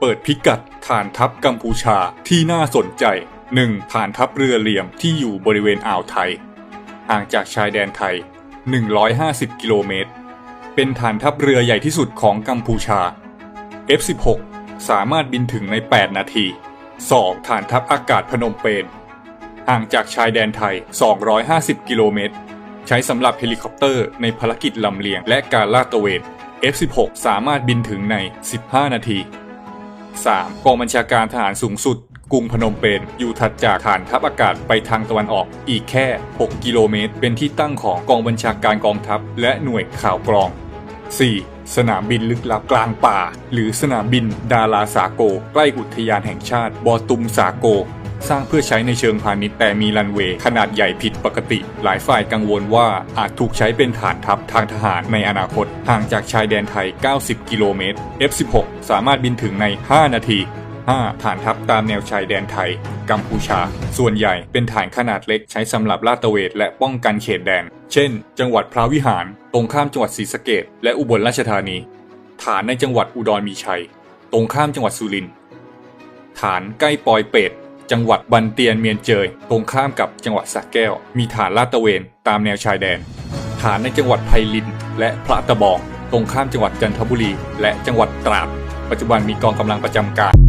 เปิดพิกัดฐานทัพกัมพูชาที่น่าสนใจ 1. ฐานทัพเรือเหลี่ยมที่อยู่บริเวณอ่าวไทย ห่างจากชายแดนไทย 150 กิโลเมตร เป็นฐานทัพเรือใหญ่ที่สุดของกัมพูชา F16 สามารถบินถึงใน 8 นาที 2. ฐานทัพอากาศพนมเปญห่างจากชายแดนไทย 250 กิโลเมตร ใช้สำหรับเฮลิคอปเตอร์ในภารกิจลำเลียงและการลาดตระเวน F16 สามารถบินถึงใน 15 นาที 3. กองบัญชาการทหารสูงสุด กรุงพนมเปญอยู่ถัดจากฐานทัพอากาศไปทางตะวันออกอีกแค่ 6 กิโลเมตร เป็นที่ตั้งของกองบัญชาการกองทัพ และหน่วยข่าวกรอง 4. สนามบินลึกลับกลางป่า หรือสนามบินดาราสาโก ใกล้อุทยานแห่งชาติบอตุมสาโก สร้างเพื่อใช้ในเชิงพาณิชย์แต่มีรันเวย์ขนาดใหญ่ผิดปกติ หลายฝ่ายกังวลว่าอาจถูกใช้เป็นฐานทัพทางทหารในอนาคต ห่างจากชายแดนไทย 90 กิโลเมตร F16 สามารถบินถึงใน 5 นาที 5. ฐานทัพตามแนวชายแดนไทย กัมพูชา ส่วนใหญ่เป็นฐานขนาดเล็กใช้สำหรับลาดตระเวนและป้องกันเขตแดน เช่น จังหวัดพระวิหาร ตรงข้ามจังหวัดศรีสะเกดและอุบลราชธานี ฐานในจังหวัดอุดรมีชัย ตรงข้ามจังหวัดสุรินทร์ฐานใกล้ปอยเป็ด จังหวัดบันเตียนเมียนเจย ตรงข้ามกับจังหวัดสระแก้ว มีฐานลาดตระเวนตามแนวชายแดน ฐานในจังหวัดไพลิน และพระตะบอง ตรงข้ามจังหวัดจันทบุรี และจังหวัดตราด ปัจจุบันมีกองกำลังประจำการ